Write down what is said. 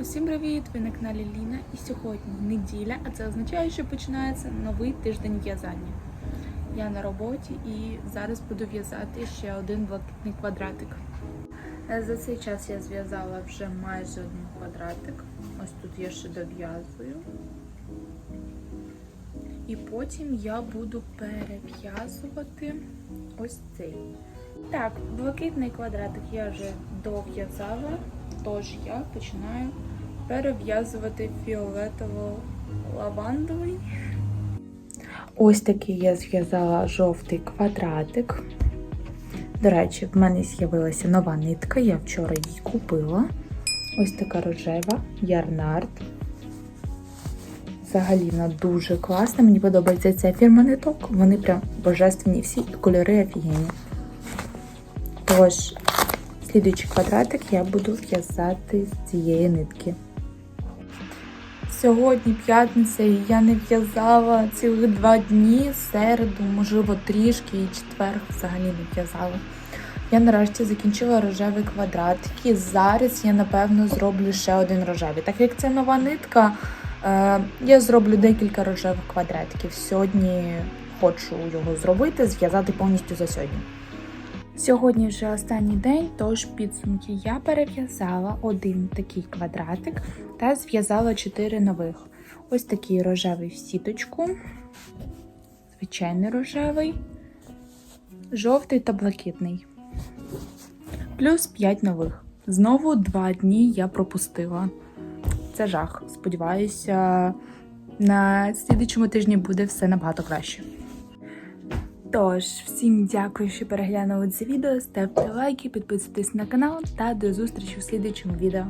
Усім привіт! Ви на каналі Ліна і сьогодні неділя, а це означає, що починається новий тиждень в'язання. Я на роботі і зараз буду в'язати ще один блакитний квадратик. За цей час я зв'язала вже майже один квадратик. Ось тут я ще дов'язую. І потім я буду перев'язувати ось цей. Так, блакитний квадратик я вже дов'язала, тож я починаю перев'язувати фіолетово-лавандовий. Ось такий я зв'язала жовтий квадратик. До речі, в мене з'явилася нова нитка, я вчора її купила. Ось така рожева, ярнард. Взагалі вона дуже класна. Мені подобається ця фірма ниток. Вони прям божественні всі і кольори офігенні. Тож, слідуючий квадратик я буду в'язати з цієї нитки. Сьогодні п'ятниця, і я не в'язала цілих два дні, середу, можливо, трішки, і четвер взагалі не в'язала. Я нарешті закінчила рожевий квадратик, і зараз я, напевно, зроблю ще один рожевий. Так як це нова нитка, е, я зроблю декілька рожевих квадратиків. Сьогодні хочу його зробити, зв'язати повністю за сьогодні. Сьогодні вже останній день, тож підсумки я перев'язала один такий квадратик та зв'язала чотири нових. Ось такий рожевий в сіточку, звичайний рожевий, жовтий та блакитний. Плюс 5 нових. Знову два дні я пропустила. Це жах. Сподіваюся, на слідчому тижні буде все набагато краще. Тож, всім дякую, що переглянули це відео. Ставте лайки, підписуйтесь на канал та до зустрічі в слідчому відео.